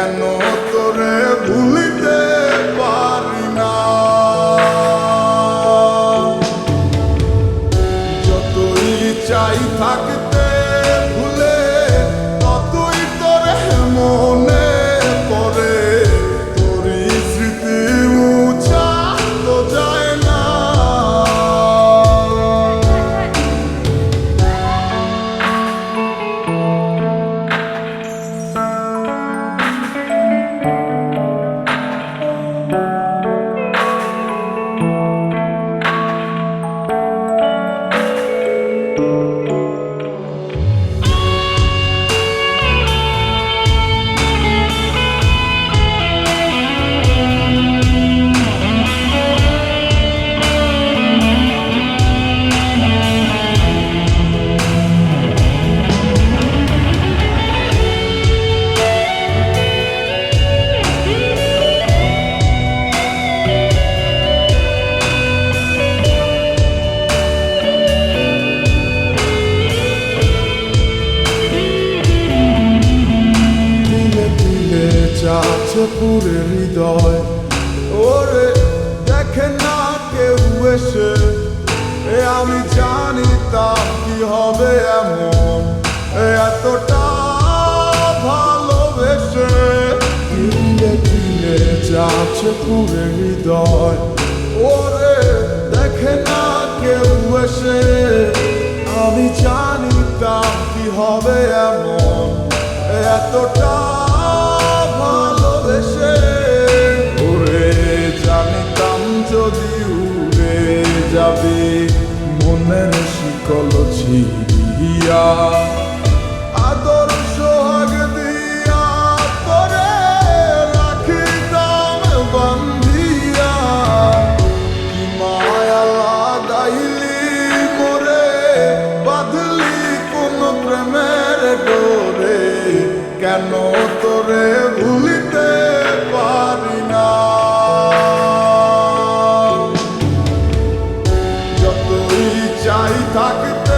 ganó. পুরে হৃদয়। ওরে, দেখে না কেউ এসে, এ আমি জানি তা কি হবে এমন। এতটা ভালোবেসে দিলে দিলে যাচ্ছে পুরে হৃদয়। ওরে, দেখে না কেউ এসে, আমি জানি তা কি হবে এমন। এতটা ভালোবেসে ওরে জানিতাম যদি উড়ে যাবে মনের শিকল ছিড়িয়া। আদর সোহাগ কেন তোরে ভুলিতে পারি না? যতই চাই থাকতে